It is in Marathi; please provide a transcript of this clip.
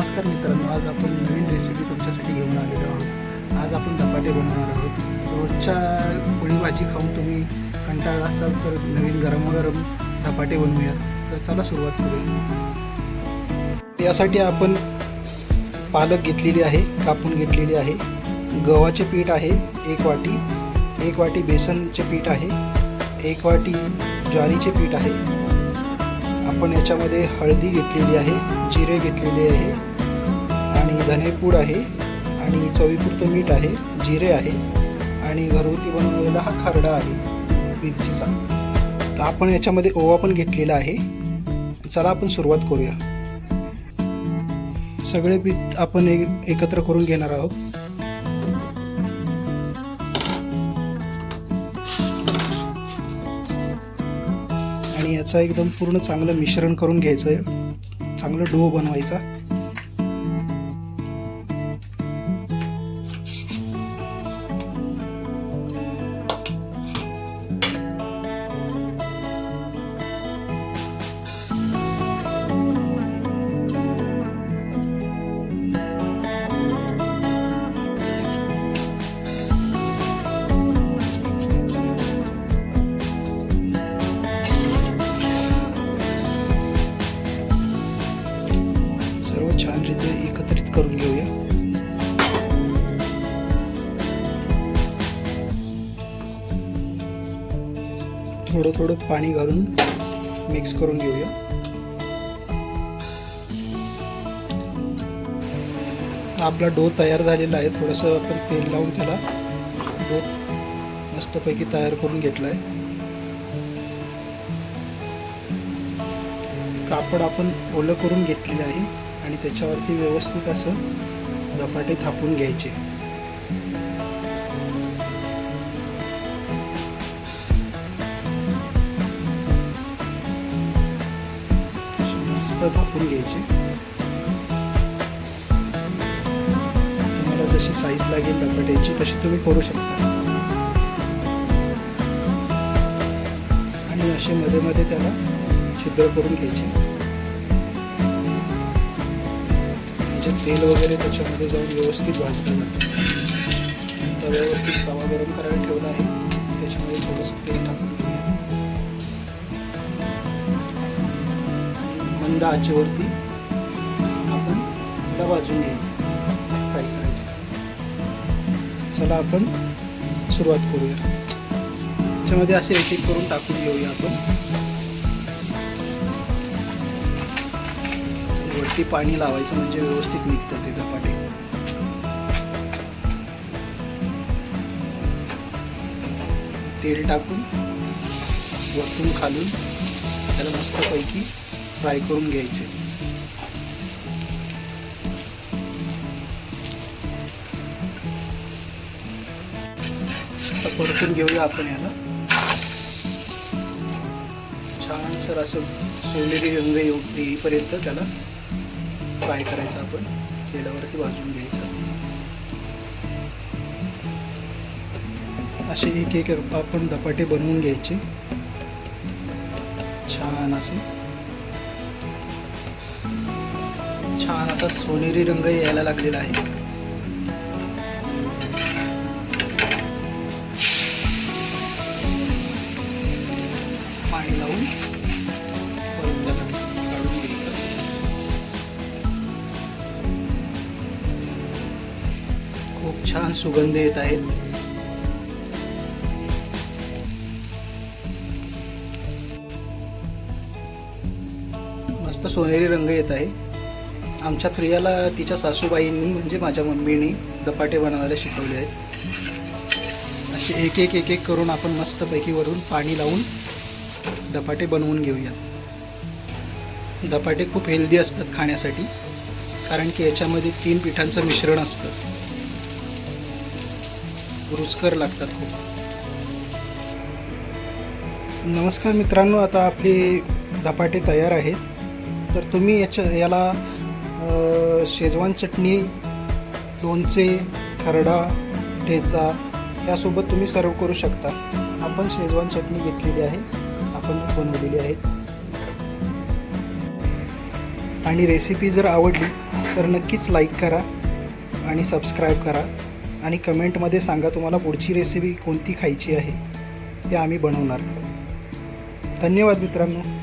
नमस्कार मित्रांनो आज आपण नवीन रेसिपी तुमच्यासाठी घेऊन आलेलो आहोत. आज आपण धपाटे बनवणार आहोत. रोजच्या पोळी भाजी खाऊन तुम्ही कंटाळा असाल तर नवीन गरमागरम धपाटे बनवूया तर चला सुरुवात करूया. यासाठी आपण पालक घेतलेली आहे कापून घेतलेली आहे. गव्हाचे पीठ आहे एक वाटी. एक वाटी बेसनचे पीठ आहे. एक वाटी ज्वारीचे पीठ आहे. आपण याच्यामध्ये हळदी घेतलेली आहे. जिरे घेतलेले आहे. आणि धनेपूड आहे. आणि चवीपुरतं मीठ आहे. जिरे आहे. आणि घरगुती बनवलेला हा खरडा आहे. मिरचीचा. तर आपण याच्यामध्ये ओवा पण घेतलेला आहे. चला आपण सुरुवात करूया. सगळे पीठ आपण एक एकत्र करून घेणार आहोत. आणि याचा एकदम पूर्ण चांगलं मिश्रण करून घ्यायचं आहे. चांगलं डो बनवायचा. छान रीते एकत्रित करून घेऊया. थोडं थोडं पाणी घालून मिक्स करून घेऊया. आपला डो तयार झालेला आहे. थोडंसं आपण तेल लावून त्याला डो मस्तपैकी तयार करून घेतला आहे कापड आपण ओलं करून घेतलेलं आहे. आणि त्याच्यावरती व्यवस्थित असं धपाटे थापून घ्यायचे. मस्त थापून घ्यायचे. तुम्हाला जशी साईज लागेल धपाट्याची तशी तुम्ही करू शकता. आणि असे मध्ये मध्ये त्याला छिद्र करून घ्यायचे. म्हणजे तेल वगैरे त्याच्यामध्ये जाऊन व्यवस्थित भाजलं जातं व्यवस्थित तवा गरम करायला ठेवला आहे. त्याच्यामध्ये थोडंसं तेल टाकून मंद आचेवरती आपण त्याला भाजून घ्यायचं. फ्राय करायचं. चला आपण सुरुवात करूया. त्याच्यामध्ये असे एक एक करून टाकून घेऊया आपण. वरती पाणी लावायचं म्हणजे व्यवस्थित निघतं ते धपाटे. तेल टाकून वरतून खालून त्याला मस्तपैकी फ्राय करून घ्यायचे. परतून घेऊया आपण याला. छान सर असं सोनेरी रंग येऊ येईपर्यंत त्याला फ्राय करायचं आपण? तेलावरती भाजून घ्यायचं. असे एक एक आपण धपाटे बनवून घ्यायचे. छान असे. छान असा सोनेरी रंग यायला लागलेला आहे. छान सुगंध येत आहेत मस्त सोनेरी रंग येत आहे. आमच्या प्रियाला तिच्या सासूबाईंनी म्हणजे माझ्या मम्मीने धपाटे बनवायला शिकवले आहेत. असे एक एक एक एक करून आपण मस्तपैकी वरून पाणी लावून धपाटे बनवून घेऊया धपाटे खूप हेल्दी असतात खाण्यासाठी कारण की याच्यामध्ये तीन पिठांचं मिश्रण असतं. रुचकर लागतात. खूप नमस्कार मित्रांनो आता आपले धपाटे तयार आहेत. तर तुम्ही याच्या याला शेजवान चटणी लोणचे खरडा ठेचा यासोबत तुम्ही सर्व करू शकता. आपण शेजवान चटणी घेतलेली आहे. आपणच बनवलेली आहे. आणि रेसिपी जर आवडली तर नक्कीच लाईक करा आणि सबस्क्राईब करा. आणि कमेंटमध्ये सांगा तुम्हाला पुढची रेसिपी कोणती खायची आहे ते आम्ही बनवणार. धन्यवाद मित्रांनो.